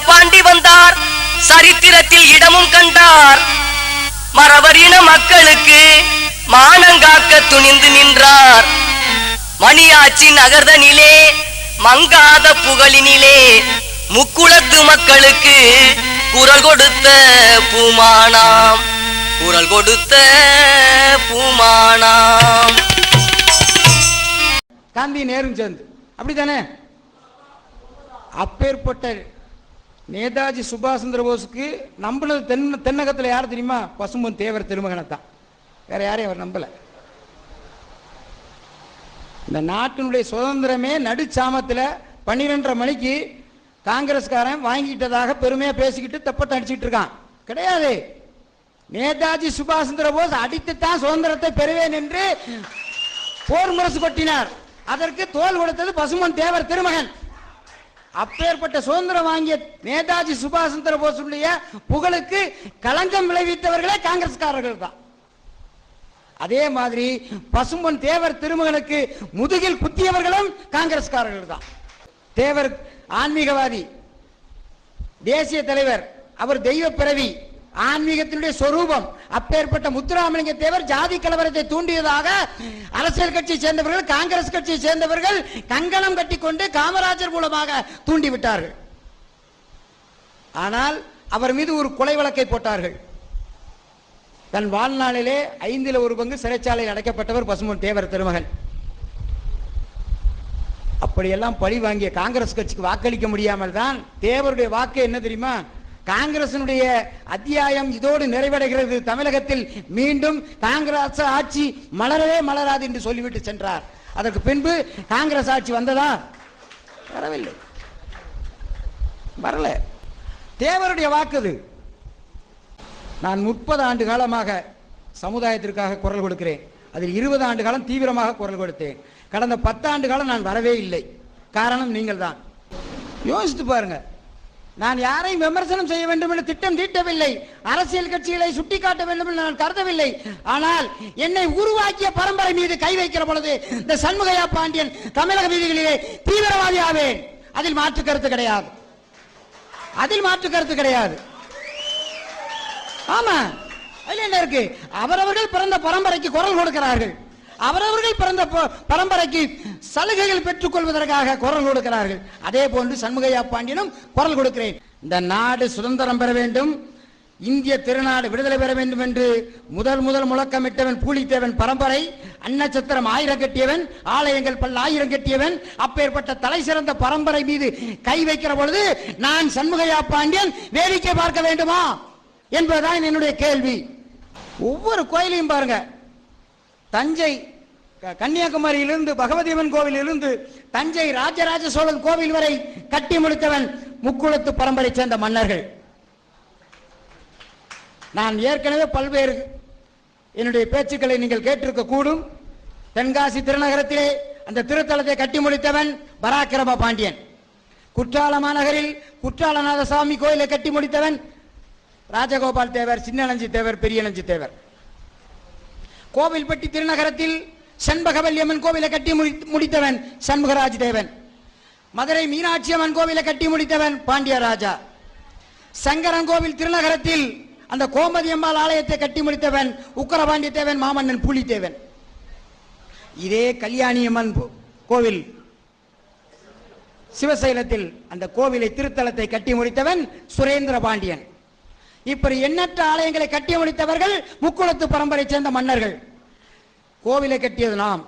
பாண்டி வந்தார். சரித்திரத்தில் இடமும் கண்டார். மரவரின மக்களுக்கு மானங்காக்க துணிந்து நின்றார். மணியாச்சி நகர்தனிலே மங்காத புகழினிலே முக்குளத்து மக்களுக்கு குரல் கொடுத்த பூமானாம். குரல் கொடுத்த பூமானாம். காந்தி நேரும் சேர்ந்து அப்படித்தானே? அப்பேற்பட்ட நேதாஜி சுபாஷ் சந்திர போஸுக்கு நம்பினது தென் தென்னகத்தில் யார் தெரியுமா? பசும்பொன் தேவர் திருமகனை தான். வேற யாரையும் அவர் நம்பலை. இந்த நாட்டினுடைய சுதந்திரமே நடுச்சாமத்தில் பன்னிரெண்டரை மணிக்கு காங்கிரஸ்காரன் வாங்கிக்கிட்டதாக பெருமையாக பேசிக்கிட்டு தப்பத்தை அடிச்சுட்டு இருக்கான். கிடையாது. நேதாஜி சுபாஷ் சந்திர போஸ் அடித்துத்தான் சுதந்திரத்தை பெறுவேன் என்று போர் முரசு கொட்டினார். அதற்கு தோல் கொடுத்தது பசுமன் தேவர் திருமகன். அப்பேற்பட்ட சுதந்திரம் வாங்கிய நேதாஜி சுபாஷ் சந்திர போஸுடைய புகழுக்கு களங்கம் விளைவித்தவர்களே காங்கிரஸ்காரர்கள் தான். அதே மாதிரி பசும்பொன் தேவர் திருமகனுக்கு முதுகில் குத்தியவர்களும் காங்கிரஸ்காரர்கள் தான். தேவர் ஆன்மீகவாதி தேசிய தலைவர் அவர் தெய்வ பிறவி ஆன்மீகத்தினுடைய சொரூபம். அப்பேற்பட்ட முத்துராமலிங்க தேவர் ஜாதி கலவரத்தை தூண்டியதாக அரசியல் கட்சியை சேர்ந்தவர்கள் காங்கிரஸ் கட்சியை சேர்ந்தவர்கள் கங்கணம் கட்டிக்கொண்டு காமராஜர் மூலமாக தூண்டிவிட்டார்கள் ஆனால் அவர் மீது ஒரு கொலை வழக்கை போட்டார்கள். தன் வாழ்நாளிலே ஐந்தில் ஒரு பங்கு சிறைச்சாலையில் அடைக்கப்பட்டவர் பசுமன் தேவர் திருமகன். அப்படியெல்லாம் பழி வாங்கிய காங்கிரஸ் கட்சிக்கு வாக்களிக்க முடியாமல் தான் தேவருடைய வாக்கு என்ன தெரியுமா? காங்கிரசினுடைய அத்தியாயம் இதோடு நிறைவடைகிறது. தமிழகத்தில் மீண்டும் காங்கிரஸ் ஆட்சி மலரவே மலராது என்று சொல்லிவிட்டு சென்றார். அதற்கு பின்பு காங்கிரஸ் ஆட்சி வந்ததா? வரவில்லை. வரல. தேவருடைய வாக்குது நான் முப்பது ஆண்டு காலமாக சமுதாயத்திற்காக குரல் கொடுக்கிறேன். அதில் இருபது ஆண்டு காலம் தீவிரமாக குரல் கொடுத்தேன். கடந்த பத்தாண்டு காலம் நான் வரவே இல்லை. காரணம் நீங்கள் தான் யோசித்து பாருங்கள் நான் யாரையும் விமர்சனம் செய்ய வேண்டும் என்று திட்டம் தீட்டவில்லை. அரசியல் கட்சிகளை சுட்டிக்காட்ட வேண்டும் என்று நான் கருதவில்லை. ஆனால் என்னை உருவாக்கிய பரம்பரை மீது கை வைக்கிற பொழுது இந்த சண்முகையா பாண்டியன் தமிழக வீதிகளிலே தீவிரவாதி ஆவேன் அதில் மாற்று கருத்து கிடையாது. அதில் மாற்று கருத்து கிடையாது. ஆமா. அதுல என்ன இருக்கு? அவரவர்கள் பிறந்த பரம்பரைக்கு குரல் கொடுக்கிறார்கள். அவரவர்கள் பிறந்த ப- பரம்பரைக்கு சலுகைகள் பெற்றுக் கொள்வதற்காக குரல் கொடுக்கிறார்கள். அதே போன்று சண்முகையா பாண்டியனும் குரல் கொடுக்கிறேன். இந்த நாடு சுதந்திரம் பெற வேண்டும். இந்திய திருநாடு விடுதலை பெற வேண்டும் என்று முதல் முதல் முழக்கமிட்டவன் பூலித்தேவன் பரம்பரை அன்னச்சத்திரம் ஆயிரம் கட்டியவன் ஆலயங்கள் பல்ல ஆயிரம் கட்டியவன் அப்பேற்பட்ட தலை சிறந்த பரம்பரை மீது கை வைக்கிற பொழுது நான் சண்முகையா பாண்டியன் வேடிக்கை பார்க்க வேண்டுமா? என்பதுதான் என்னுடைய கேள்வி. ஒவ்வொரு கோயிலையும் பாருங்க. தஞ்சை க- கன்னியாகுமரியிலிருந்து பகவதியம்மன் கோவிலிருந்து தஞ்சை ராஜராஜ சோழன் கோவில் வரை கட்டி முடித்தவன் முக்குளத்து பரம்பரை சேர்ந்த மன்னர்கள். நான் ஏற்கனவே பல்வேறு என்னுடைய பேச்சுக்களை நீங்கள் கேட்டிருக்க கூடும். தென்காசி திருநகரத்திலே அந்த திருத்தலத்தை கட்டி முடித்தவன் பராக்கிரம பாண்டியன். குற்றால மாநகரில் குற்றாலநாத சாமி கோயிலை கட்டி முடித்தவன் ராஜகோபால் தேவர் சின்னலஞ்சி தேவர் பெரியலஞ்சி தேவர். கோவில்பட்டி திருநகரத்தில் செண்பகவல்லியம்மன் கோவிலை கட்டி முடி- முடித்தவன் சண்முகராஜ் தேவன் மதுரை மீனாட்சி அம்மன் கோவிலை கட்டி முடித்தவன் பாண்டியராஜா. சங்கரன் கோவில் திருநகரத்தில் அந்த கோமதி அம்பாள் ஆலயத்தை கட்டி முடித்தவன் உக்கரபாண்டிய தேவன் மாமன்னன் பூலித்தேவன். இதே கல்யாணியம்மன் போ- கோவில். சிவசைலத்தில் அந்த கோவிலை திருத்தலத்தை கட்டி முடித்தவன் சுரேந்திர பாண்டியன். இப்படி எண்ணற்ற ஆலயங்களை கட்டி முடித்தவர்கள் முக்குளத்து பரம்பரை சேர்ந்த மன்னர்கள். கோவிலை கட்டியது நாம்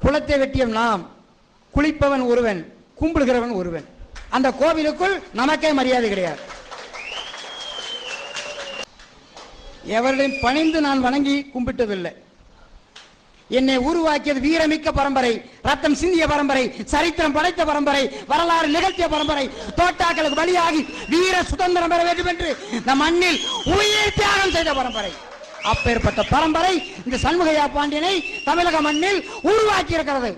குளத்தை வெட்டியது நாம் குளிப்பவன் ஒருவன் கும்பிடுகிறவன் ஒருவன். அந்த கோவிலுக்குள் நமக்கே மரியாதை கிடையாது. எவரிடம் பணிந்து நான் வணங்கி கும்பிட்டதில்லை. என்னை உருவாக்கியது வீரமிக்க பரம்பரை ரத்தம் சிந்திய பரம்பரை சரித்திரம் படைத்த பரம்பரை வரலாறு நிகழ்த்திய பரம்பரை தோட்டாக்களுக்கு வழியாகி வீர சுதந்திரம் பெற வேண்டும் என்று இந்த மண்ணில் உயிர் தியாகம் செய்த பரம்பரை. அப்பேற்பட்ட பரம்பரை இந்த சண்முகையா பாண்டியனை தமிழக மண்ணில் உருவாக்கி இருக்கிறது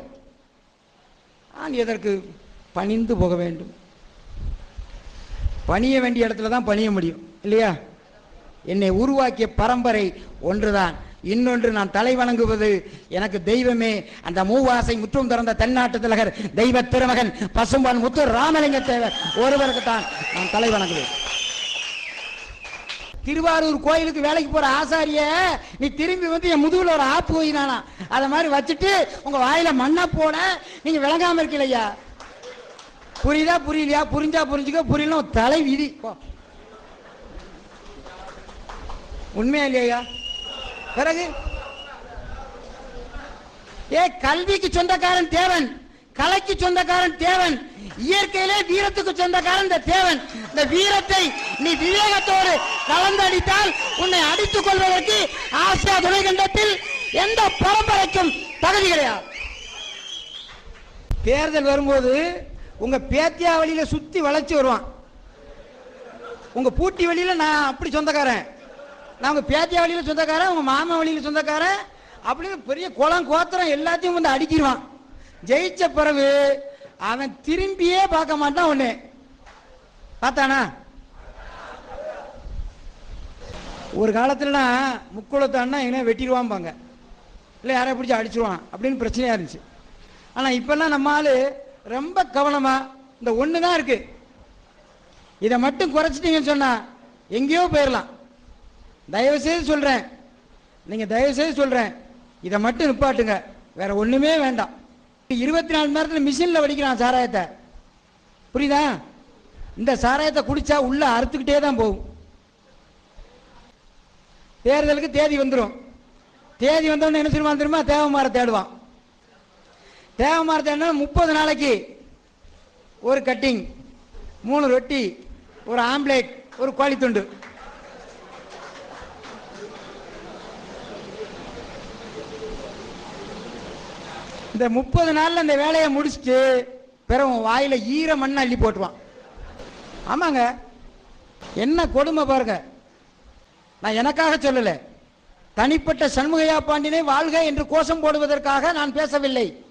நான் எதற்கு பணிந்து போக வேண்டும்? பணிய வேண்டிய இடத்துல தான் பணிய முடியும் இல்லையா? என்னை உருவாக்கிய பரம்பரை ஒன்றுதான். இன்னொன்று நான் தலை வணங்குவது. எனக்கு தெய்வமே அந்த மூவாசை முற்றும் திறந்த தென்னாட்டு திலகர் தெய்வ திருமகன் பசும்பான் முத்து ராமலிங்க தேவர். ஒருவருக்கு தான் நான் தலை வணங்குவேன். திருவாரூர் கோயிலுக்கு வேலைக்கு போற ஆசாரிய நீ திரும்பி வந்து என் முதுகுல ஒரு ஆப்பு போயினானா அதை மாதிரி வச்சுட்டு உங்க வாயில மண்ணா போட நீங்க விளங்காம இருக்கலையா? புரியுதா புரியலையா? புரிஞ்சா புரிஞ்சுக்கோ புரியல தலை விதி. உண்மையா இல்லையா? பிறகு? ஏ கல்விக்கு சொந்தக்காரன் தேவன் கலைக்கு சொந்தக்காரன் தேவன் இயற்கையிலே வீரத்துக்கு சொந்தக்காரன் இந்த தேவன். இந்த வீரத்தை நீ விவேகத்தோடு கலந்தடித்தால் உன்னை அடித்துக் கொள்வதற்கு ஆசியா துணைக்கண்டத்தில் எந்த பரம்பரைக்கும் தகுதி கிடையாது. தேர்தல் வரும்போது உங்க பேத்தியா வழியில சுத்தி வளைச்சு வருவான். உங்க பூட்டி வழியில நான் அப்படி சொந்தக்காரன். நாங்க பேத்தியா வழியில சொந்தக்காரன் உங்க மாமா வழியில சொந்தக்காரன் அப்படின்னு பெரிய குளம் கோத்திரம் எல்லாத்தையும் வந்து அடிக்கிடுவான் ஜெயிச்ச பிறகு அவன் திரும்பியே பார்க்க மாட்டான் உன்னை. பார்த்தானா? ஒரு காலத்துலனா முக்குளத்து அண்ணா எங்கன்னா வெட்டிடுவான்பாங்க. இல்லை யாரை பிடிச்சி அடிச்சிருவான் அப்படின்னு பிரச்சனையாக இருந்துச்சு. ஆனால் இப்போல்லாம் நம்ம ஆள் ரொம்ப கவனமாக இந்த ஒன்று தான் இருக்குது இதை மட்டும் குறைச்சிட்டிங்கன்னு சொன்னால் எங்கேயோ போயிடலாம் தயவு செய்து நீங்கள் தயவுசெய்து தயவு செய்து இதை மட்டும் நிப்பாட்டுங்க. வேற ஒன்றுமே வேண்டாம். இருபத்தி நாலு மணி நேரத்தில் மிஷினில் வடிக்கிறான் சாராயத்தை. புரியுதா? இந்த சாராயத்தை குடித்தா உள்ளே அறுத்துக்கிட்டே தான் போகும். தேர்தலுக்கு தேதி வந்துடும் தேதி வந்தோடனே என்ன சொல்லுவான் தெரியுமா? தேவமார தேடுவான். தேவமார தேடினா முப்பது நாளைக்கு ஒரு கட்டிங் மூணு ரொட்டி ஒரு ஆம்லேட் ஒரு கோழி இந்த முப்பது நாள்ல இந்த வேலையை முடிச்சுட்டு பிறகு உன் வாயில ஈர மண்ணை அள்ளி போட்டுவான். ஆமாங்க. என்ன கொடுமை பாருங்க. நான் எனக்காக சொல்லல. தனிப்பட்ட சண்முகையா பாண்டியனை வாழ்க என்று கோஷம் போடுவதற்காக நான் பேசவில்லை.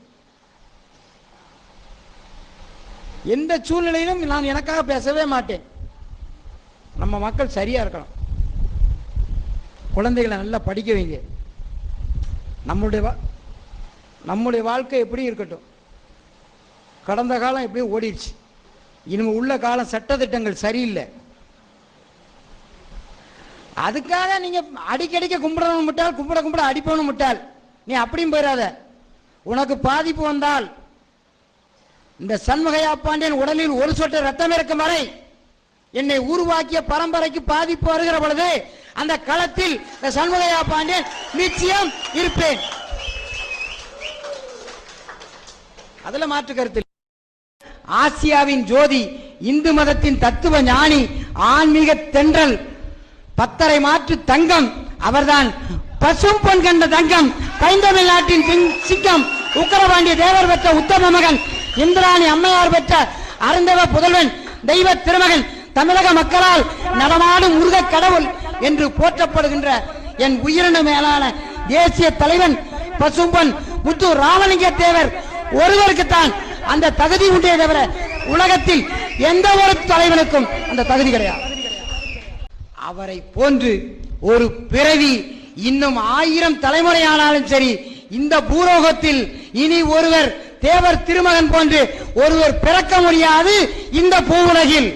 எந்த சூழ்நிலையிலும் நான் எனக்காக பேசவே மாட்டேன். நம்ம மக்கள் சரியா இருக்கணும். குழந்தைகளை நல்லா படிக்க வைங்க. நம்மளுடைய நம்முடைய வாழ்க்கை எப்படி இருக்கட்டும். கடந்த காலம் எப்படியோ ஓடிடுச்சு. இனிமே உள்ள காலம் சட்டத்திட்டங்கள் சரியில்லை. அதுக்காக நீங்க அடிக்கடிக்க கும்பிடணும் முட்டால் கும்பிட கும்பிட அடிப்பவனும் முட்டால் நீ அப்படியும் போயிடாத. உனக்கு பாதிப்பு வந்தால் இந்த சண்முகையா பாண்டியன் உடலில் ஒரு சொட்டு ரத்தம் இருக்கும் வரை என்னை உருவாக்கிய பரம்பரைக்கு பாதிப்பு வருகிற பொழுது அந்த களத்தில் இந்த சண்முகையா பாண்டியன் நிச்சயம் இருப்பேன். அதுல மாற்று கருத்து ஆசியாவின் ஜோதி இந்து மதத்தின் தத்துவ ஞானி ஆன்மீக தென்றல் பத்தரை மாற்று தங்கம் அவர்தான் பசும் பொன் கண்ட தங்கம் பைந்தமிழ் நாட்டின் சிக்கம் சிங்கம் உக்கரபாண்டிய தேவர் பெற்ற உத்தம மகன் இந்திராணி அம்மையார் பெற்ற அருந்தவ புதல்வன் தெய்வ திருமகன் தமிழக மக்களால் நடமாடும் முருக கடவுள் என்று போற்றப்படுகின்ற என் உயிரின மேலான தேசிய தலைவன் பசும்பன் முத்து ராமலிங்க தேவர் ஒருவருக்குத்தான் அந்த தகுதி உண்டே தவிர உலகத்தில் எந்த ஒரு தலைவனுக்கும் அந்த தகுதி கிடையாது. அவரை போன்று ஒரு பிறவி இன்னும் ஆயிரம் தலைமுறையானாலும் சரி இந்த பூரோகத்தில் இனி ஒருவர் தேவர் திருமகன் போன்று ஒருவர் பிறக்க முடியாது இந்த பூவுலகில்.